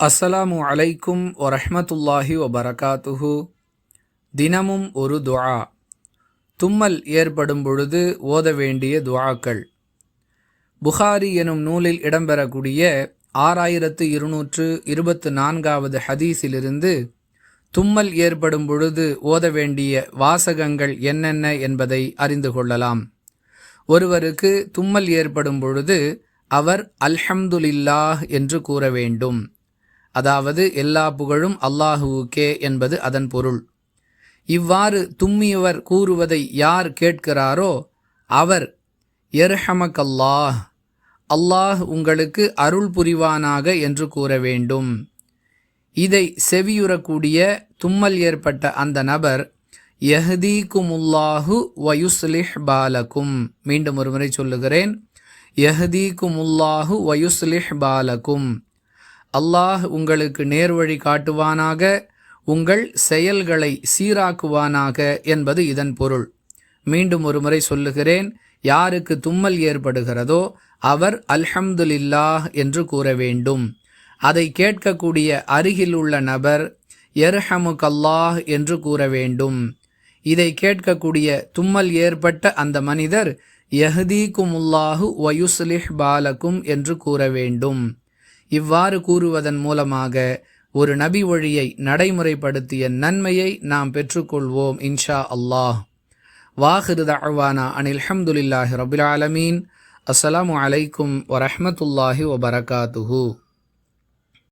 அஸ்ஸலாமு அலைக்கும் வரஹ்மத்துல்லாஹி வபரகாத்துஹு. தினமும் ஒரு துஆ. தும்மல் ஏற்படும் பொழுது ஓத வேண்டிய துஆக்கள். புகாரி எனும் நூலில் இடம்பெறக்கூடிய ஆறாயிரத்து இருநூற்று இருபத்து நான்காவது ஹதீஸிலிருந்து தும்மல் ஏற்படும் பொழுது ஓத வேண்டிய வாசகங்கள் என்னென்ன என்பதை அறிந்து கொள்ளலாம். ஒருவருக்கு தும்மல் ஏற்படும் பொழுது அவர் அல்ஹம்துலில்லாஹ் என்று கூற வேண்டும். அதாவது எல்லா புகழும் அல்லாஹுவுக்கே என்பது அதன் பொருள். இவ்வாறு தும்மியவர் கூறுவதை யார் கேட்கிறாரோ அவர் எர்ஹமக்கல்லாஹ் அல்லாஹ் அல்லாஹ் உங்களுக்கு அருள் புரிவானாக என்று கூற வேண்டும். இதை செவியுறக்கூடிய தும்மல் ஏற்பட்ட அந்த நபர் யஹதீகுமுல்லாஹு வயுஸ்லிஹ் பாலக்கும் மீண்டும் ஒருமுறை சொல்லுகிறேன் யஹதீகுமுல்லாஹு வயுஸ்லிஹ் பாலக்கும் அல்லாஹ் உங்களுக்கு நேர்வழி காட்டுவானாக உங்கள் செயல்களை சீராக்குவானாக என்பது இதன் பொருள். மீண்டும் ஒரு முறை சொல்லுகிறேன் யாருக்கு தும்மல் ஏற்படுகிறதோ அவர் அல்ஹம்துலில்லாஹ் என்று கூற வேண்டும். அதை கேட்கக்கூடிய அருகில் உள்ள நபர் எர்ஹமுகல்லாஹ் என்று கூற வேண்டும். இதை கேட்கக்கூடிய தும்மல் ஏற்பட்ட அந்த மனிதர் யஹதீகுமுல்லாஹு வயுஸ்லிஹ் பாலக்கும் என்று கூற வேண்டும். இவ்வாறு கூறுவதன் மூலமாக ஒரு நபி வழியை நடைமுறைப்படுத்திய நன்மையை நாம் பெற்றுக்கொள்வோம் இன்ஷா அல்லாஹ். வாஹிருத அழ்வானா அனில் ஹம்துலில்லாஹி ரபுல் ஆலமீன். அஸ்ஸலாமு அலைக்கும் வரமத்துல்லாஹி வபரகாத்துஹூ.